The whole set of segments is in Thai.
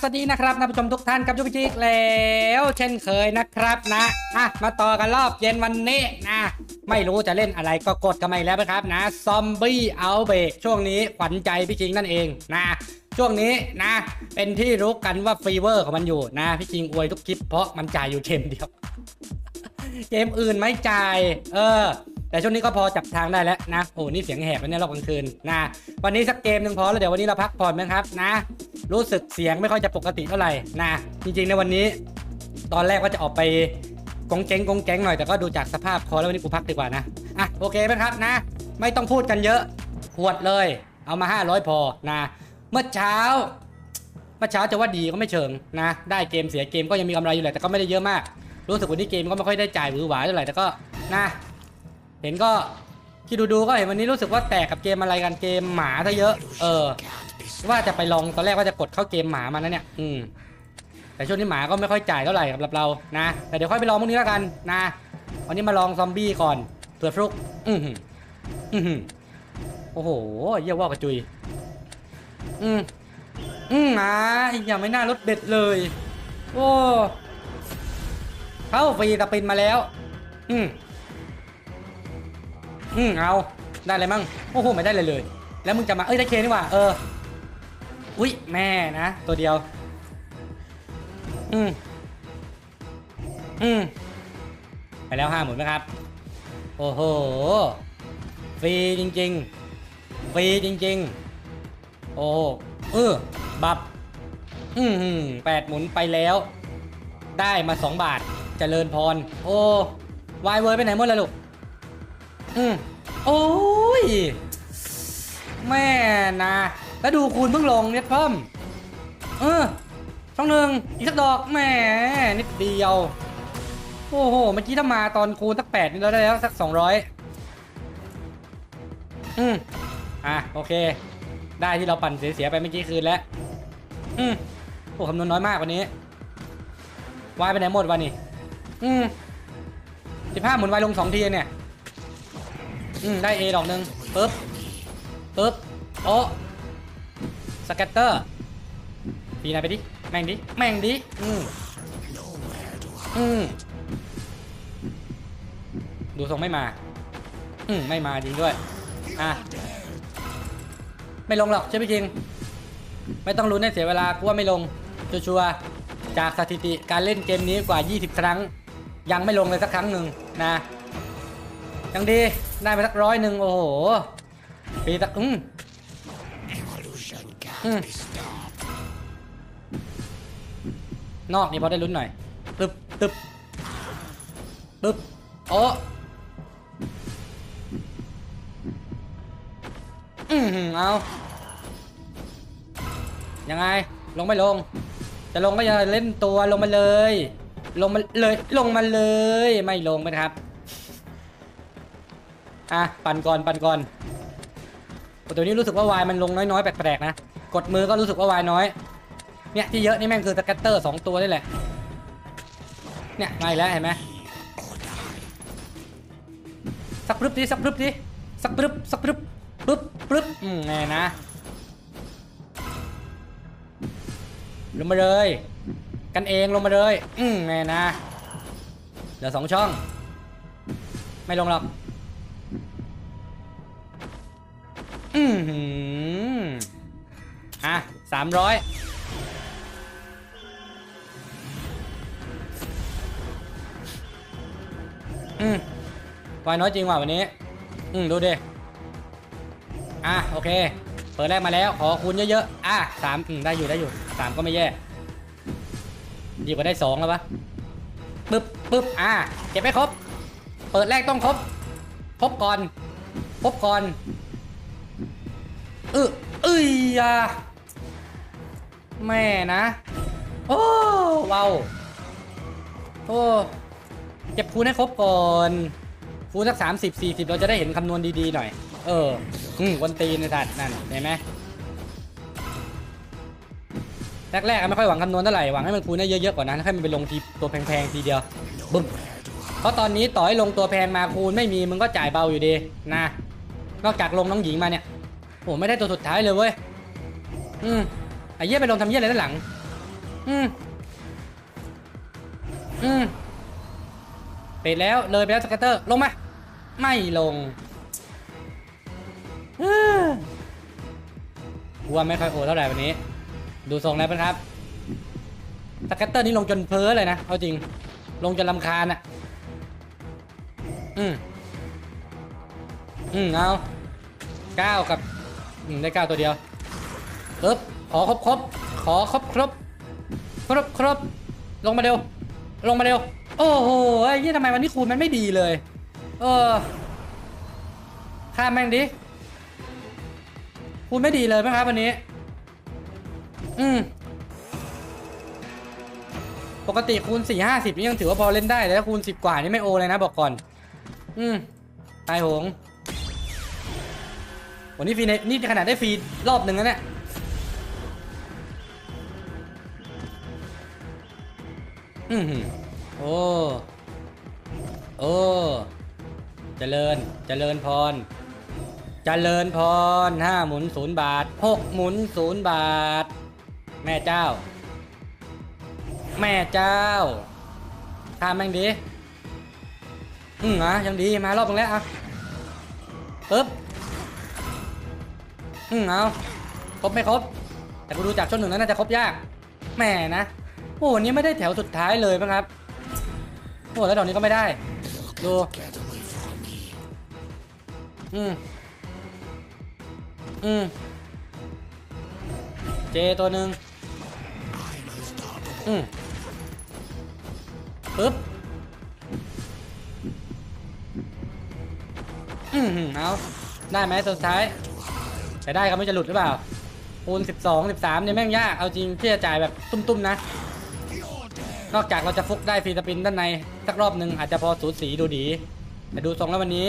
สวัสดีนะครับท่านผู้ชมทุกท่านกับยุกิจิกแล้วเช่นเคยนะครับนะอะมาต่อกันรอบเย็นวันนี้นะไม่รู้จะเล่นอะไรก็กดกันมาอีกแล้วนะครับนะซอมบี้เอาเบกช่วงนี้ขวัญใจพี่จิงนั่นเองนะช่วงนี้นะ เป็นที่รู้กันว่าฟีเวอร์ของมันอยู่นะพี่จิงอวยทุกคลิปเพราะมันจ่ายอยู่เกมเดียว เกมอื่นไม่จ่าย เออ แต่ช่วงนี้ก็พอจับทางได้แล้วนะโอ้นี่เสียงแหบแล้วเนี่ยรอบกลางคืนนะวันนี้สักเกมหนึ่งพอแล้วเดี๋ยววันนี้เราพักผ่อนนะครับนะ รู้สึกเสียงไม่ค่อยจะปกติเท่าไหร่นะจริงๆในวันนี้ ตอนแรกว่าจะออกไปกงเจ๊งกงแก๊งหน่อยแต่ก็ดูจากสภาพคอแล้ววันนี้กูพักดีกว่านะอะโอเคไหมครับนะ ไม่ต้องพูดกันเยอะหวดเลย เอามา 500 พอนะเมื่อเช้าเมื่อเช้าจะว่าดีก็ไม่เชิงนะ ได้เกมเสียเกมก็ยังมีกำไรอยู่แหละแต่ก็ไม่ได้เยอะมาก รู้สึกวันนี้เกมก็ไม่ค่อยได้จ่ายหวือหวาเท่าไหร่แต่ก็นะ เห็นก็ที่ดูดูๆก็เห็นวันนี้รู้สึกว่าแตกกับเกมอะไรกันเกมหมาซะเยอะ เออ ว่าจะไปลองตอนแรกว่าจะกดเข้าเกมหมามานะเนี่ย อืม แต่ช่วงนี้หมาก็ไม่ค่อยจ่ายเท่าไหร่สำหรับเรานะ แต่เดี๋ยวค่อยไปลองพวกนี้แล้วกันนะวันนี้มาลองซอมบี้ก่อนเผื่อฟลุก อือหืออือหือโอ้โหเยี่ยว่ากระจุย อืมอืมนะอย่าไม่น่ารถเบ็ดเลย โอ้เข้าฟรีตะปินมาแล้ว อืม อืมเอาได้อะไรมั่งโอ้โหไม่ได้เลยเลย แล้วมึงจะมาเอ้ยได้เคนี่ว่าเอออุ้ยแม่นะ ตัวเดียว อืมอืมไปแล้วห้าหมื่นนะครับ โอ้โหฟรีจริงๆฟรีจริงๆ โอ้โเออบับ อืมแปดหมุนไปแล้ว ได้มาสองบาทเจริญพร โอ้วายเวอร์ไปไหนหมดแล้วลูก อืมโอ้ย แม่นะ แล้วดูคูณเพิ่งลงเนี่ยเพิ่ม เออช่องหนึ่งอีกสักดอกแหมนิดเดียว โอ้โห เมื่อกี้ถ้ามาตอนคูณสักแปดนี่เราได้แล้วสักสองร้อยอืมอะ โอเค ได้ที่เราปั่นเสียๆไปเมื่อกี้คืนแล้ว อืมโอ้คำนวณน้อยมากวันนี้วายไปไหนหมดวะนี่อืมสิบห้าหมุนวายลงสองทีเนี่ย อืมได้ A ดอกหนึ่งปึ๊บปึ๊บโอ้สแกตเตอร์ปีนายไปดิ แม่งดิ แม่งดิ อืมอืมดูทรงไม่มา อืมไม่มาจริงด้วย อะ ไม่ลงหรอกใช่ไหมจริง ไม่ต้องลุ้นให้เสียเวลากูว่าไม่ลง ชัวร์ๆจากสถิติการเล่นเกมนี้กว่า 20 ครั้ง ยังไม่ลงเลยสักครั้งหนึ่งนะ ยังดี ได้ไปสักร้อยหนึ่งโอ้โหปีตะอืมอืมนอกนี่พอได้ลุ้นหน่อย ตึบตึบตึบโอ้อืมเอายังไง ลงไม่ลง จะลงก็อย่าเล่นตัวลงมาเลย ลงมาเลย ลงมาเลย ไม่ลงนะครับ อะปั่นก่อนปั่นก่อนตัวนี้รู้สึกว่าวายมันลงน้อยๆแปลกๆนะ กดมือก็รู้สึกว่าวายน้อย เนี่ยที่เยอะนี่แม่งคือสแกตเตอร์สองตัวนี่แหละ เนี่ยมาอีกแล้วเห็นไหมสักปรึบดิสักปรึบดิสักปรึบสักปรึบปึ๊บปึ๊บอืมแน่นะลงมาเลย กันเองลงมาเลย อืมแน่นะ เหลือสองช่อง ไม่ลงหรอก อืมหืมอะสามร้อยอืมวายน้อยจริงว่ะวันนี้ อืมดูดิ อะโอเค เปิดแรกมาแล้ว ขอคูณเยอะๆ อะสามอืมได้อยู่ได้อยู่สามก็ไม่แย่ ดีกว่าได้สองแล้วปะปึ๊บปึ๊บอะเก็บให้ครบ เปิดแรกต้องครบ ครบก่อน ครบก่อน ออเอ้ยอะแม่นะ โอ้ว้าวโอ้เก็บคูณให้ครบก่อนคูณสักสามสิบสี่สิบเราจะได้เห็นคำนวณดีๆหน่อย เอออืมวันตีนนสัตว์นั่นเห็นไหมแรกๆไม่ค่อยหวังคำนวณเท่าไหร่หวังให้มันคูณได้เยอะๆก่อนนะแล้วให้มันไปลงทีตัวแพงๆทีเดียวบึ้มเพราะตอนนี้ต่อให้ลงตัวแพงมาคูณไม่มีมึงก็จ่ายเบาอยู่ดีนะนอกจากลงน้องหญิงมาเนี่ย โอ้ไม่ได้ตัวสุดท้ายเลยเว้ย อืมไอ้เหี้ยไปลงทำเหี้ยอะไรด้านหลัง อืมอืมปิดแล้วเลยไปแล้วสเกตเตอร์ลงมาไม่ลงเอ้อกูว่าไม่ค่อยโอเท่าไหร่วันนี้ ดูทรงแล้วนะครับสเกตเตอร์นี่ลงจนเพ้อเลยนะ เอาจริง ลงจนลำคาญอะ อืมอืมเอาเก้ากับ อืมได้เก้าตัวเดียวปึ๊บขอครบครบขอครบครบครบครบลงมาเร็ว ลงมาเร็ว โอ้โหไอ้ยี่ทำไมวันนี้คูณมันไม่ดีเลย เออข้ามแม่งดิคูณไม่ดีเลยไหมครับวันนี้ อืมปกติคูณสี่ห้าสิบนี่ยังถือว่าพอเล่นได้แต่ถ้าคูณสิบกว่านี่ไม่โอเลยนะบอกก่อน อืมตายโหง วันนี้ฟรีในนี่ขนาดได้ฟรีรอบหนึ่งแล้วเนี่ยอือหือโอ้โอ้เจริญเจริญพรเจริญพรห้าหมุนศูนย์บาทหกหมุนศูนย์บาท แม่เจ้า แม่เจ้าทำแม่งดีอืมอะยังดีมารอบตรงแล้วอะปึ๊บ อืมเอาครบไม่ครบ แต่กูดูจากช่วงหนึ่งแล้วน่าจะครบยากแหม่นะโอ้วันนี้ไม่ได้แถวสุดท้ายเลยมั้งครับโอ้แล้วดอกนี้ก็ไม่ได้ดูอืมอืมเจตัวหนึ่งอืมปึ๊บอืมเอาได้ไหมตัวสุดท้าย แต่ได้ครับไม่จะหลุดหรือเปล่าคูณ12 13เนี่ยแม่งยาก เอาจริงที่จะจ่ายแบบตุ้มๆนะ นอกจากเราจะฟุกได้ฟรีสปินด้านใน สักรอบหนึ่งอาจจะพอสูสีดูดี แต่ดูทรงแล้ววันนี้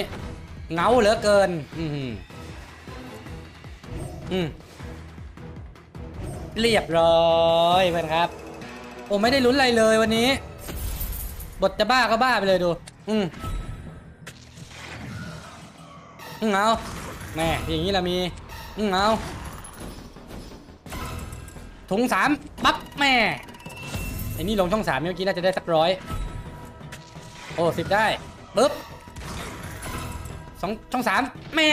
เงาเหลือเกิน อืมอืมเรียบร้อยเพื่อนครับ โอ้ไม่ได้ลุ้นอะไรเลยวันนี้ บทจะบ้าก็บ้าไปเลยดู อืมอืมเอาแม่อย่างนี้เรามี อืมเอาถุงสามปั๊บแม่ไอ้นี่ลงช่องสามเมื่อกี้น่าจะได้สักร้อยโอ้สิบได้ปึ๊บสองช่องสามแม่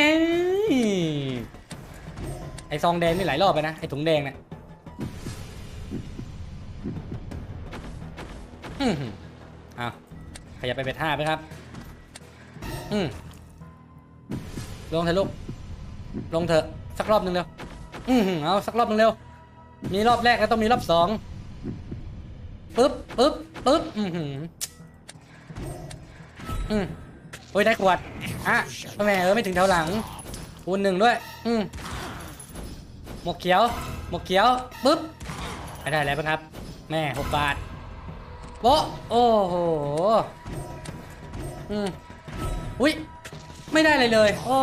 ไอซองแดงนี่หลายรอบไปนะไอถุงแดงเนี่ยอืมอ้าวขยับไปเป็นห้าไปครับ อืมลงเถอะลูก ลงเถอะ สักรอบหนึ่งเร็ว อืมเอาสักรอบหนึ่งเร็ว มีรอบแรกแล้วต้องมีรอบสองปึ๊บปึ๊บปึ๊บ อืมหืมอืมโอ้ยได้ขวด อะแม่เออไม่ถึงแถวหลังคูณหนึ่งด้วย อืมหมวกเขียว หมวกเขียว ปึ๊บไม่ได้แล้วครับ แม่หกบาทโป๊ะโอ้โห อืมอุ้ยไม่ได้เลยเลย โอ้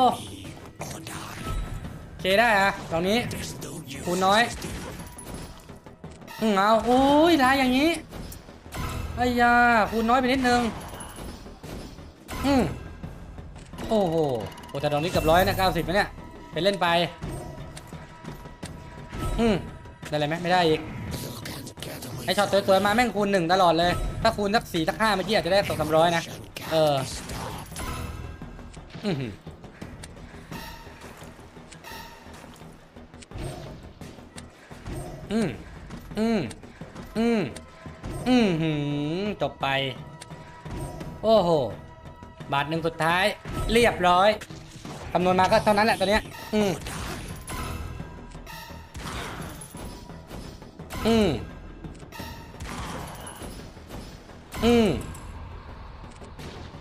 เคได้อะตรงนี้คูณน้อยอืมเอาโอ้ยได้อย่างนี้ไอ้ยาคูณน้อยไปนิดนึงอืมโอ้โหโอ้แต่ตรงนี้เกือบร้อยนะเก้าสิบนะเนี่ยไปเล่นไป อืมได้อะไรไหมไม่ได้อีกไอช็อตสวยๆมาแม่งคูณหนึ่งตลอดเลย ถ้าคูณสักสี่สักห้าเมื่อกี้อาจจะได้สองสามร้อยนะ เออ อือ อืมอืมอืมอืมหืมจบไป โอ้โห บาทหนึ่งสุดท้าย เรียบร้อยคำนวณมาก็เท่านั้นแหละตัวเนี้ย อืมอืมอืม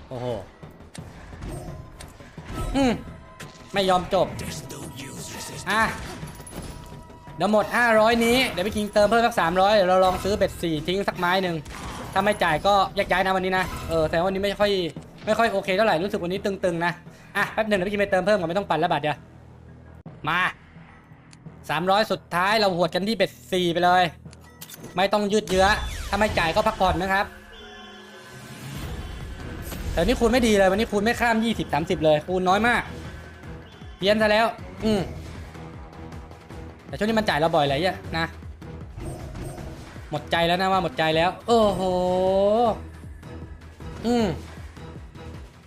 โอ้โห อืมไม่ยอมจบ อะ ดี๋ยวหมด 500 นี้ เดี๋ยวพี่คิงเติมเพิ่มสัก 300 เดี๋ยวเราลองซื้อเบ็ด4ทิ้งสักไม้หนึ่งถ้าไม่จ่ายก็แยกย้ายนะวันนี้นะ เออแต่วันนี้ไม่ค่อยไม่ค่อยโอเคเท่าไหร่ รู้สึกวันนี้ตึงๆนะ อะแป๊บหนึ่งเดี๋ยวพี่คิงไปเติมเพิ่มก่อนไม่ต้องปั่นแล้วบัตรเดียว มา 300 สุดท้ายเราหวดกันที่เบ็ด4ไปเลย ไม่ต้องยืดเยื้อ ถ้าไม่จ่ายก็พักผ่อนนะครับแต่นนี้คูณไม่ดีเลยวันนี้คูณไม่ข้าม 20 30 เลยคูณน้อยมากเพี้ยนซะแล้ว อืม แต่ช่วงนี้มันจ่ายเราบ่อยเลยอะนะ หมดใจแล้วนะว่าหมดใจแล้ว โอ้โห อืม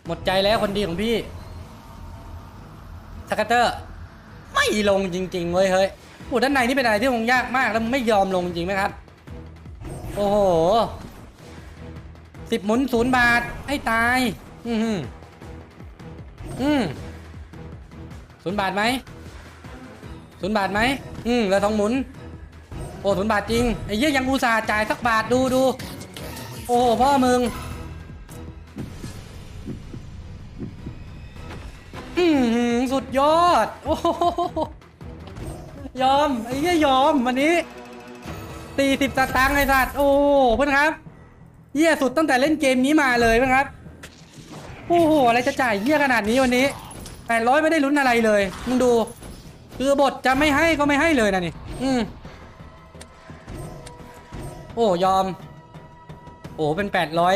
หมดใจแล้วคนดีของพี่สกัตเตอร์ ไม่ลงจริง ๆเว้ยเฮ้ยโอ้ด้านในนี่เป็นอะไรที่คงยากมากแล้วไม่ยอมลงจริงไหมครับ โอ้โหสิบหมุนศูนย์บาทให้ตาย อืมอืมศูนย์บาทไหมศูนย์บาทไหม อืมแล้วทองหมุน โอ้ศูนย์บาทจริง ไอ้เหี้ยยังอุตส่าห์จ่ายสักบาทดูดู โอ้พ่อมึง อือหือสุดยอด โอ้โหยอม ไอ้เหี้ยยอมวันนี้ตีสิบสตางค์ไอ้สัตว์โอ้เพื่อนครับเหี้ยสุดตั้งแต่เล่นเกมนี้มาเลยเพื่อนครับโอ้โหอะไรจะจ่ายเหี้ยขนาดนี้วันนี้แปดร้อยไม่ได้ลุ้นอะไรเลยมึงดู คือบทจะไม่ให้ก็ไม่ให้เลยนะนี่ อืมโอ้ยอม โอ้เป็นแปดร้อย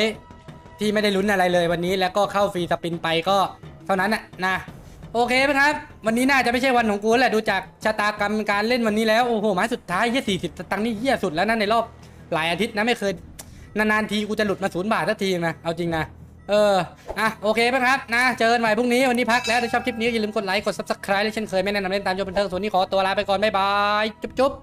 ที่ไม่ได้ลุ้นอะไรเลยวันนี้แล้วก็เข้าฟรีสปินไปก็เท่านั้นน่ะนะโอเคไหมครับ วันนี้น่าจะไม่ใช่วันของกูแหละดูจากชะตากรรมการเล่นวันนี้แล้วโอ้โหไม้สุดท้ายเยี่ยสี่สิบตังค์นี่เยี่ยสุดแล้วนะในรอบหลายอาทิตย์นะไม่เคยนานๆทีกูจะหลุดมาศูนย์บาทสักทีนะเอาจริงนะ เออ อะ โอเคป่ะครับ นะ เจอกันใหม่พรุ่งนี้ วันนี้พักแล้วถ้าชอบคลิปนี้อย่าลืมกดไลค์ กด subscribe และเช่นเคยไม่แนะนำเล่นตามโยบันเทิงส่วนนี้ขอตัวลาไปก่อน บ๊ายบาย จุ๊บ